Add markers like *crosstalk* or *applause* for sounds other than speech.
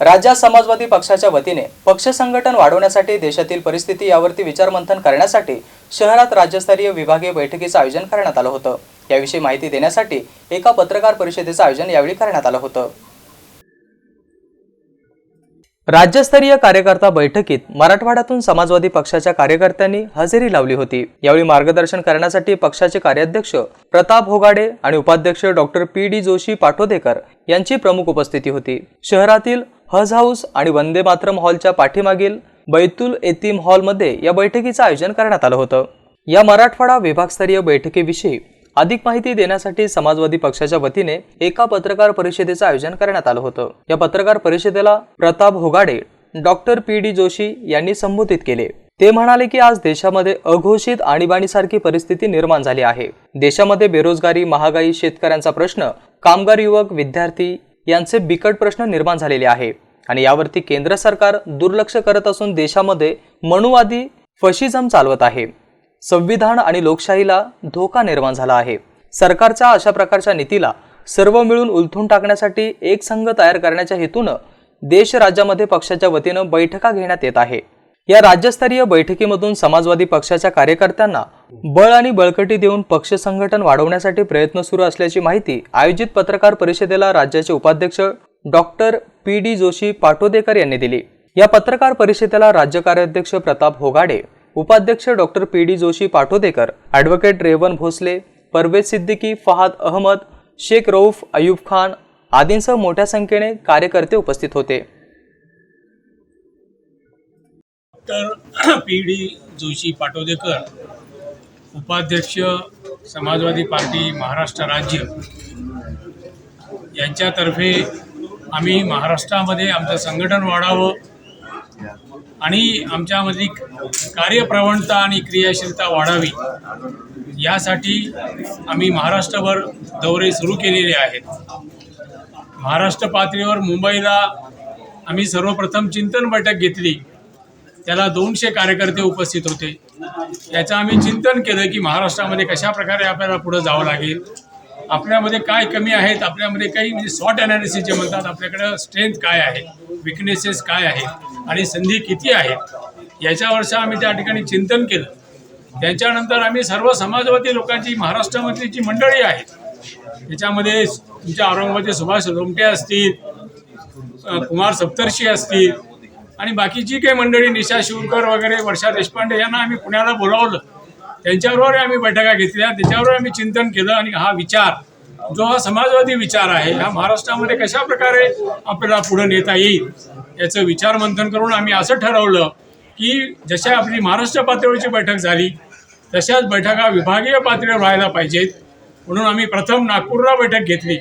राज्यात समाजवादी पक्षाच्या वतीने पक्ष संघटन वाढवण्यासाठी देशातील परिस्थिती यावरती विचारमंथन करण्यासाठी शहरात राज्यस्तरीय विभागीय बैठकीचं आयोजन करण्यात आलं होतं. याविषयी माहिती देण्यासाठी एका पत्रकार परिषदेचं आयोजन यावेळी करण्यात आलं होतं. राज्यस्तरीय कार्यकर्ता बैठकीत मराठवाड्यातून समाजवादी पक्षाच्या कार्यकर्त्यांनी हजेरी लावली होती. यावेळी मार्गदर्शन करण्यासाठी पक्षाचे कार्याध्यक्ष प्रताप होगाडे आणि उपाध्यक्ष doctor P D Joshi Patodekar यांची प्रमुख उपस्थिती होती. शहरातील हज हाऊस आणि वंदे मातरम हॉलच्या पाठीमागील बैतुल एतीम हॉलमध्ये या बैठकीचं आयोजन करण्यात आलं होतं. या मराठवाडा विभागस्तरीय बैठकीविषयी अधिक माहिती देण्यासाठी समाजवादी पक्षाच्या वतीने एका पत्रकार परिषदेचं आयोजन करण्यात आलं होतं. या पत्रकार परिषदेला Pratap Hogade doctor P D Joshi यांनी संबोधित केले. ते म्हणाले की आज देशामध्ये अघोषित आणीबाणीसारखी परिस्थिती निर्माण झाली आहे. देशामध्ये बेरोजगारी महागाई शेतकऱ्यांचा प्रश्न कामगार युवक विद्यार्थी यांचे बिकट प्रश्न निर्माण झालेले आहे. आणि यावरती केंद्र सरकार दुर्लक्ष करत असून देशामध्ये मनुवादी फशिझम चालवत आहे. संविधान आणि लोकशाहीला धोका निर्माण झाला आहे. सरकारच्या अशा प्रकारच्या नीतीला सर्व मिळून उलथून टाकण्यासाठी एक संघ तयार करण्याच्या हेतूनं देश राज्यामध्ये पक्षाच्या वतीनं बैठका घेण्यात येत आहे. या राज्यस्तरीय बैठकीमधून समाजवादी पक्षाच्या कार्यकर्त्यांना बळ आणि बळकटी देऊन पक्ष संघटन वाढवण्यासाठी प्रयत्न सुरू असल्याची माहिती आयोजित पत्रकार परिषदेला राज्याचे उपाध्यक्ष doctor P D Joshi Patodekar यांनी दिली. या पत्रकार परिषदेला राज्य कार्याध्यक्ष प्रताप होगाडे उपाध्यक्ष doctor P D Joshi Patodekar advocate Revan Bhosale Parvez Siddiqui Fahad Ahmed Shaikh Rauf Ayub Khan आदींसह मोठ्या संख्येने कार्यकर्ते उपस्थित होते. तर *clears throat* पी डी जोशी पाटोदेकर उपाध्यक्ष समाजवादी पार्टी महाराष्ट्र राज्य यांच्यातर्फे आम्ही महाराष्ट्रामध्ये आमचं संघटन वाढावं आणि आमच्यामधली कार्यप्रवणता आणि क्रियाशीलता वाढावी यासाठी आम्ही महाराष्ट्रभर दौरे सुरू केलेले आहेत. महाराष्ट्र पातळीवर मुंबईला आम्ही सर्वप्रथम चिंतन बैठक घेतली. त्याला दोनशे कार्यकर्ते उपस्थित होते. याचं आम्ही चिंतन केलं की महाराष्ट्रामध्ये कशा प्रकारे आपल्याला पुढं जावं लागेल? आपल्यामध्ये काय कमी आहेत आपल्यामध्ये काही म्हणजे शॉर्ट अनालिसिस जे म्हणतात आपल्याकडं स्ट्रेंथ काय आहे विकनेसेस काय आहेत आणि संधी किती आहेत याच्यावरचं आम्ही त्या ठिकाणी चिंतन केलं. त्याच्यानंतर आम्ही सर्व समाजवादी लोकांची महाराष्ट्रामधली जी मंडळी आहेत त्याच्यामध्ये तुमच्या औरंगाबादचे सुभाष लोमटे असतील कुमार सप्तर्षी असतील आणि बाकीची काही मंडळी निशा शिवकर वगैरे वर्षा देशपांडे यांना आम्ही पुण्याला बोलावलं. त्यांच्याबरोबर आम्ही बैठका घेतल्या त्याच्यावर आम्ही चिंतन केलं आणि हा विचार जो हा समाजवादी विचार आहे हा महाराष्ट्रामध्ये कशा प्रकारे आपल्याला पुढे नेता येईल याचं विचार मंथन करून आम्ही असं ठरवलं की जशा आपली महाराष्ट्र पातळीची बैठक झाली तशाच बैठका विभागीय पातळीवर व्हायला पाहिजेत. म्हणून आम्ही प्रथम नागपूरला बैठक घेतली.